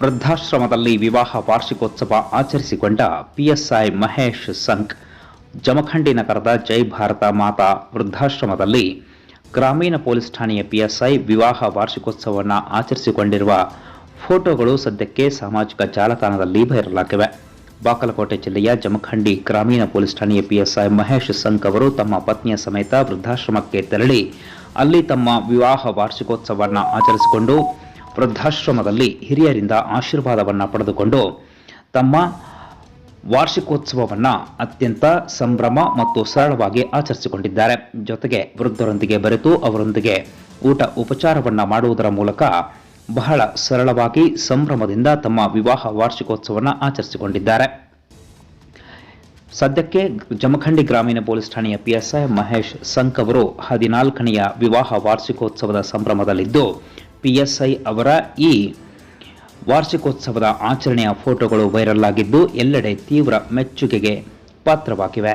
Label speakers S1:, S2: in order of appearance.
S1: ವೃದ್ಧಾಶ್ರಮದಲ್ಲಿ ವಿವಾಹ ವಾರ್ಷಿಕೋತ್ಸವ ಆಚರಿಸಿಕೊಂಡ ಪಿಎಸ್ಐ ಮಹೇಶ್ ಸಂಕ್. ಜಮಖಂಡಿ ನಗರದ ಜೈ ಭಾರತ ಮಾತಾ ವೃದ್ಧಾಶ್ರಮದಲ್ಲಿ ಗ್ರಾಮೀಣ ಪೊಲೀಸ್ ಠಾಣೆಯ ಪಿಎಸ್ಐ ವಿವಾಹ ವಾರ್ಷಿಕೋತ್ಸವವನ್ನು ಆಚರಿಸಿಕೊಂಡಿರುವ ಫೋಟೋಗಳು ಸದ್ಯಕ್ಕೆ ಸಾಮಾಜಿಕ ಜಾಲತಾಣದಲ್ಲಿ ವೈರಲ್ ಆಗಿವೆ ಬಾಗಲಕೋಟೆ ಜಿಲ್ಲೆಯ ಜಮಖಂಡಿ ಗ್ರಾಮೀಣ ಪೊಲೀಸ್ ಠಾಣೆಯ ಪಿಎಸ್ಐ ಮಹೇಶ್ ಸಂಕ್ ಅವರು ತಮ್ಮ ಪತ್ನಿಯ ಸಮೇತ ವೃದ್ಧಾಶ್ರಮಕ್ಕೆ ತೆರಳಿ ಅಲ್ಲಿ ತಮ್ಮ ವಿವಾಹ ವಾರ್ಷಿಕೋತ್ಸವವನ್ನು ಆಚರಿಸಿಕೊಂಡು ವೃದ್ಧಾಶ್ರಮದಲ್ಲಿ ಹಿರಿಯರಿಂದ ಆಶೀರ್ವಾದವನ್ನು ಪಡೆದುಕೊಂಡು ತಮ್ಮ ವಾರ್ಷಿಕೋತ್ಸವವನ್ನು ಅತ್ಯಂತ ಸಂಭ್ರಮ ಮತ್ತು ಸರಳವಾಗಿ ಆಚರಿಸಿಕೊಂಡಿದ್ದಾರೆ. ಜೊತೆಗೆ ವೃದ್ಧರೊಂದಿಗೆ ಬೆರೆತು ಅವರೊಂದಿಗೆ ಊಟ ಉಪಚಾರವನ್ನು ಮಾಡುವುದರ ಮೂಲಕ ಬಹಳ ಸರಳವಾಗಿ ಸಂಭ್ರಮದಿಂದ ತಮ್ಮ ವಿವಾಹ ವಾರ್ಷಿಕೋತ್ಸವವನ್ನು ಆಚರಿಸಿಕೊಂಡಿದ್ದಾರೆ. ಸದ್ಯಕ್ಕೆ ಜಮಖಂಡಿ ಗ್ರಾಮೀಣ ಪೊಲೀಸ್ ಠಾಣೆಯ ಪಿಎಸ್ಐ ಮಹೇಶ್ ಸಂಕ್ ಅವರು ಹದಿನಾಲ್ಕನೆಯ ವಿವಾಹ ವಾರ್ಷಿಕೋತ್ಸವದ ಸಂಭ್ರಮದಲ್ಲಿದ್ದು ಪಿಎಸ್ಐ ಅವರ ಈ ವಾರ್ಷಿಕೋತ್ಸವದ ಆಚರಣೆಯ ಫೋಟೋಗಳು ವೈರಲ್ ಆಗಿದ್ದು ಎಲ್ಲೆಡೆ ತೀವ್ರ ಮೆಚ್ಚುಗೆಗೆ ಪಾತ್ರವಾಗಿವೆ.